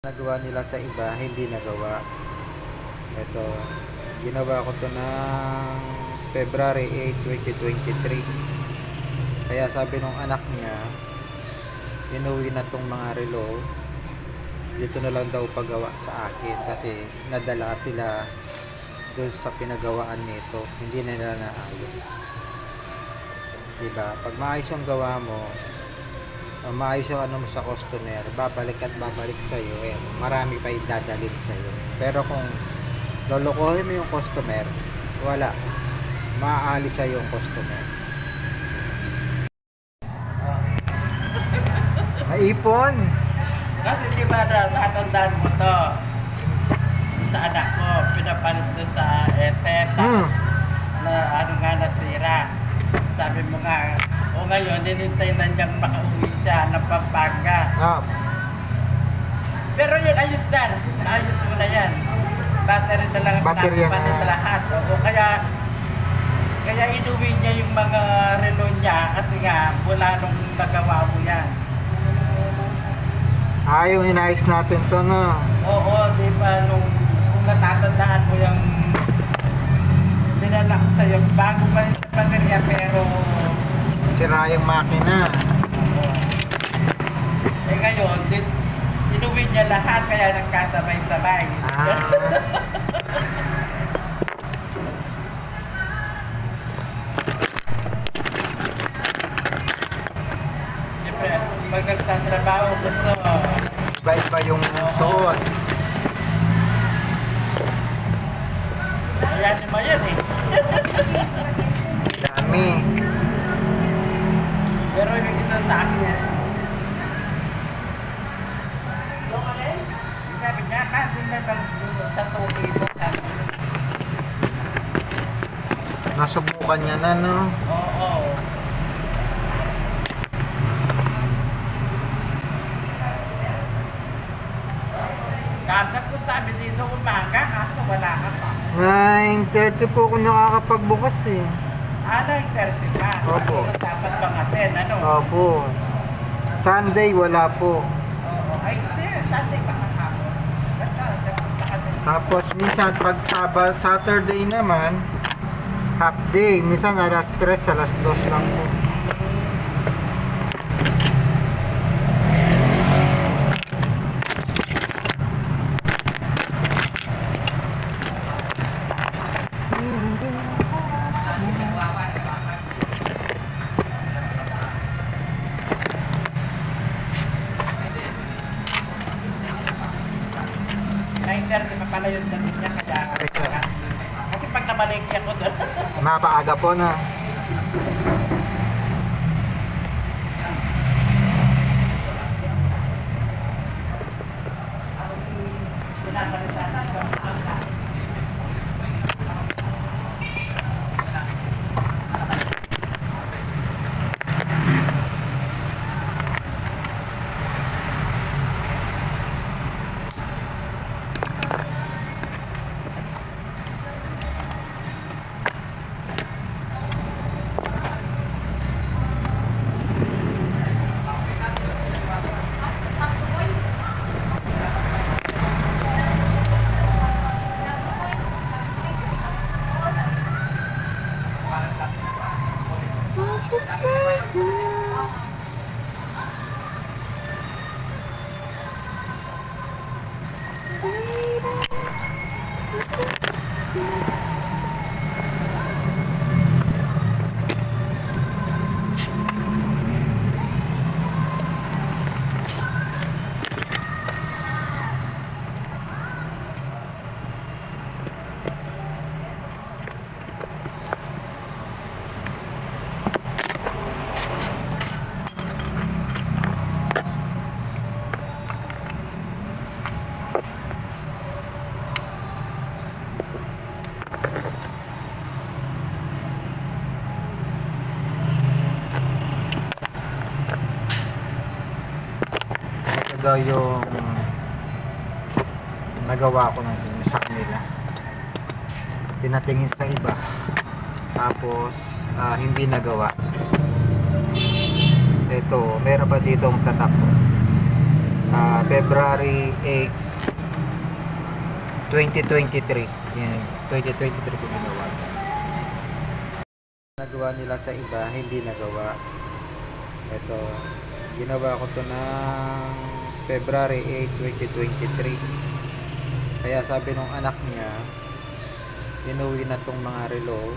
nagawa nila sa iba, hindi nagawa. Ito, ginawa ko to ng February 8, 2023. Kaya sabi nung anak niya, inuwi na tong mga relo, dito na lang daw pagawa sa akin kasi nadala sila doon sa pinagawaan nito. Hindi na nila naayos. Diba? Pag maayos yung gawa mo, uh, maayos yung ano mo sa customer, babalik at babalik sa iyo, eh, marami pa idadalhin sa iyo. Pero kung lolokohin mo yung customer, wala. Maaalis sa yung customer. Naipon! Kasi di ba tatandaan mo to sa anak ko, pinapalit ko sa SM, Hmm. na ano nga nasira. Sabi mo nga, o ngayon, nilintay na niyang makauwi siya ng Pampanga. Ah, Pero yun, ayos na. Ayos mo na yan. Battery na lang ang Battery yan pinapalitan na. lahat. O kaya, kaya inuwi niya yung mga relo niya kasi nga, mula nung nagawa mo yan. ah, yung inayos natin to, no? Oo, di ba, nung kung natatandaan mo yung dinala ko sa'yo, bago pa rin sa baterya, pero Sira yung makina. eh ngayon, din, inuwi niya lahat, kaya nagkasabay-sabay. Ah. Siyempre, pag nagtatrabaho, gusto, Iba-iba yung suot. ayan naman yan eh. Dami. Niya na, no? Oo. Kapag po sabi dito umaga, kaso wala ka pa. 9.30 po ako nakakapagbukas eh. Ano yung 30 ka? Opo. Ano dapat pang atin, ano? Opo. Sunday, wala po. Oo. Ay, hindi. Sunday pa kahapon. Basta, nagpunta. Tapos minsan pag Sabal, Saturday naman, half day. Minsan alas 3, alas 2 lang po. Mapaaga daw yung nagawa ko ng sa kanila. Tinatingin sa iba. Tapos ah, hindi nagawa. Ito, meron pa dito ang tatak ah, February 8, 2023. Yan, 2023 ko. Nagawa nila sa iba, hindi nagawa. Ito, ginawa ko to ng February 8, 2023. Kaya sabi nung anak niya, inuwi na tong mga relo,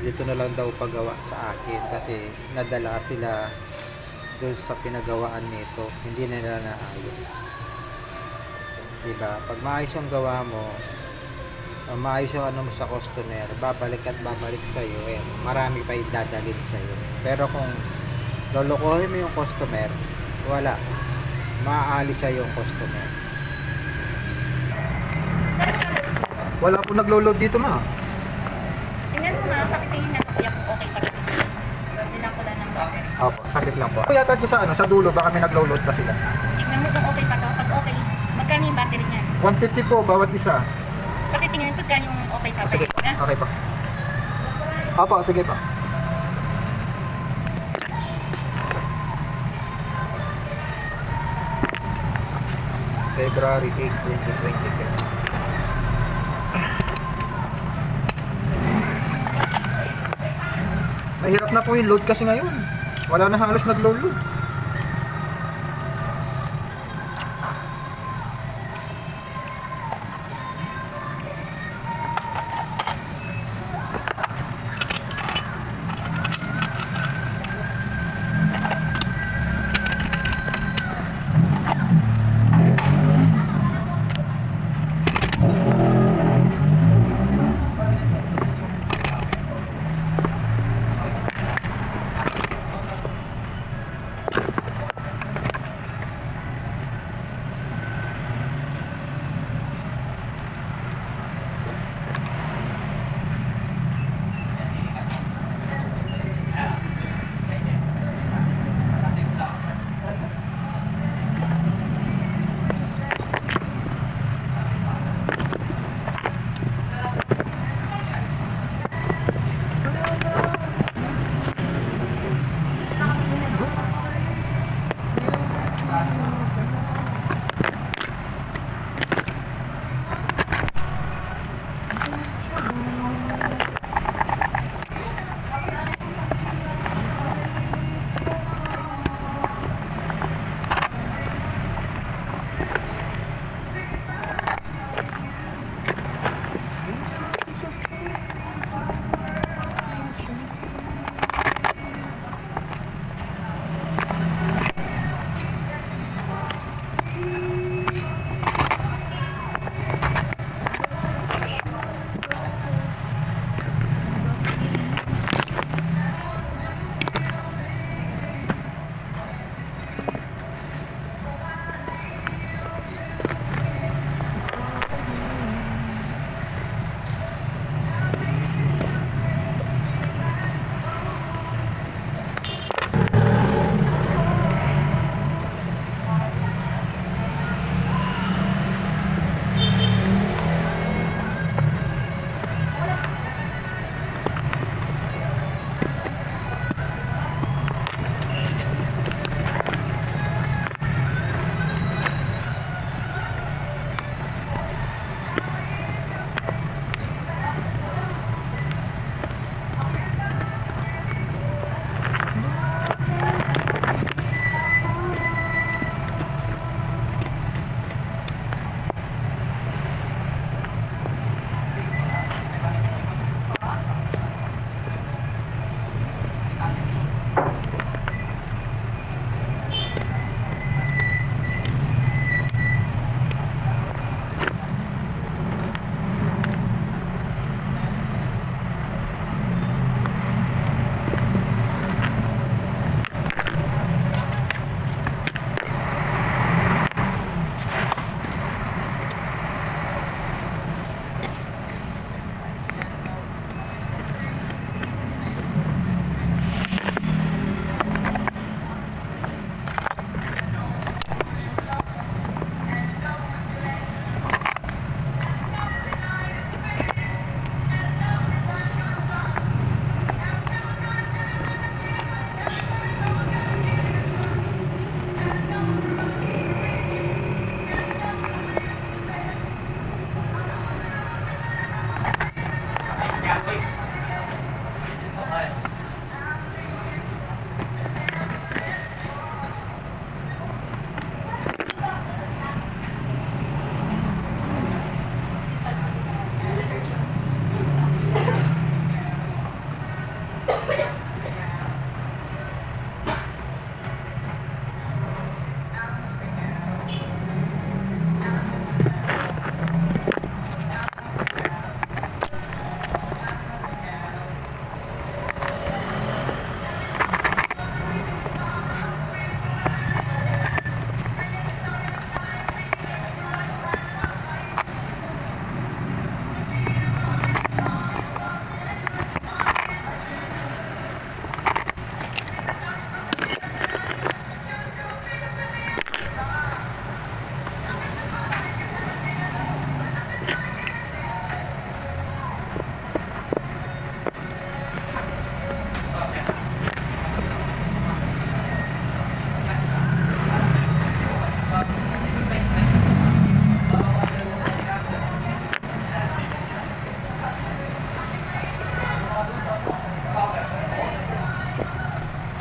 dito na lang daw pagawa sa akin kasi nadala sila doon sa pinagawaan nito. Hindi nila naayos. Diba? Pag maayos yung gawa mo, uh, maayos yung ano mo sa customer, babalik at babalik sa'yo. Ayan, marami pa yung dadalhin sa'yo. Pero kung lolokohin mo yung customer, wala. Maaalis sa'yo yung customer. Wala po naglo-load dito ma. Tingnan mo nga, pakitingin na kuya kung okay pa rin. Tingnan ko lang ng okay. Opo, sakit lang po. Kaya tayo sa ano, sa dulo baka may naglo-load pa sila. Tingnan mo kung okay pa to. Pag okay, magkano yung battery niyan? 150 po bawat isa. Pakitingin pagka yung okay pa. Sige, okay pa. Opo, sige pa. February 8, 2023. Mahirap na po yung load kasi ngayon. Wala na halos naglo-load.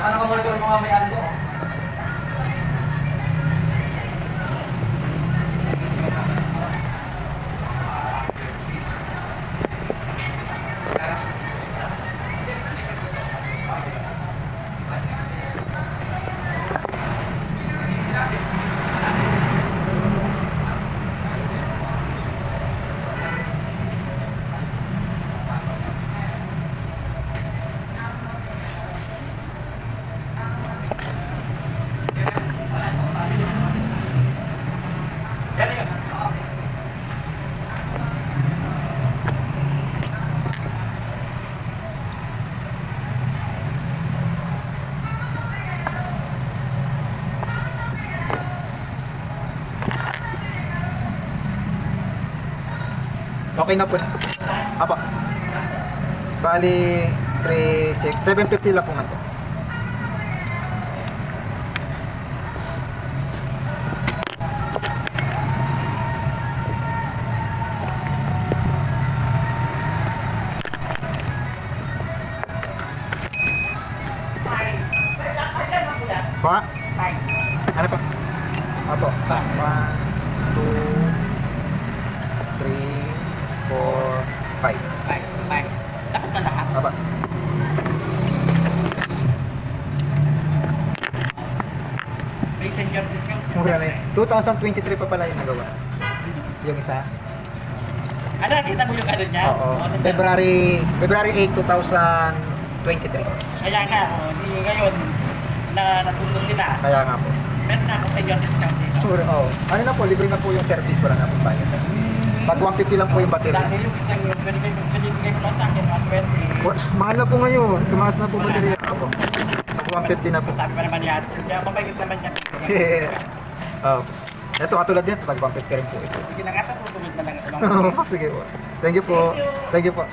Ano ba mga may alko? Okay na po. Apa. Bali, 3, 6, 750 lang po man po. Pa? Ano pa? Apo. Pa. 1, 2, 3, 4, 5. Bye, bye. Tapos na lahat. Aba. May senior discount. Mura na yun. 2023 pa pala yung nagawa. Yung isa. Ano, nakita mo yung ano niya? Oo. ano? February, February 8, 2023. Kaya nga, oh, di ngayon, na natulog sila. Kaya nga po. Meron na ako senior discount dito. Sure, oh. Ano na po, libre na po yung service, wala na po bayad. Pag 150 lang po yung battery. Dati yung isang yung binigay mo, binigay mo lang sa akin, 120. Wa- Mahal na po ngayon. Tumaas na po battery ako. Pag 150 na po. Sabi pa naman niya, kaya mabagit naman niya. oh. Ito katulad yan, pag 150 rin po ito. Sige susunod na lang ito. lang. Sige po. Thank you po. Thank you po.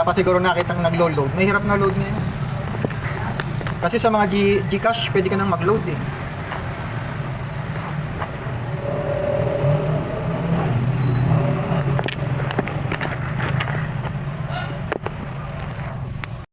Wala pa siguro nakitang naglo-load. Mahirap na load ngayon. Kasi sa mga G Gcash, pwede ka nang mag-load eh.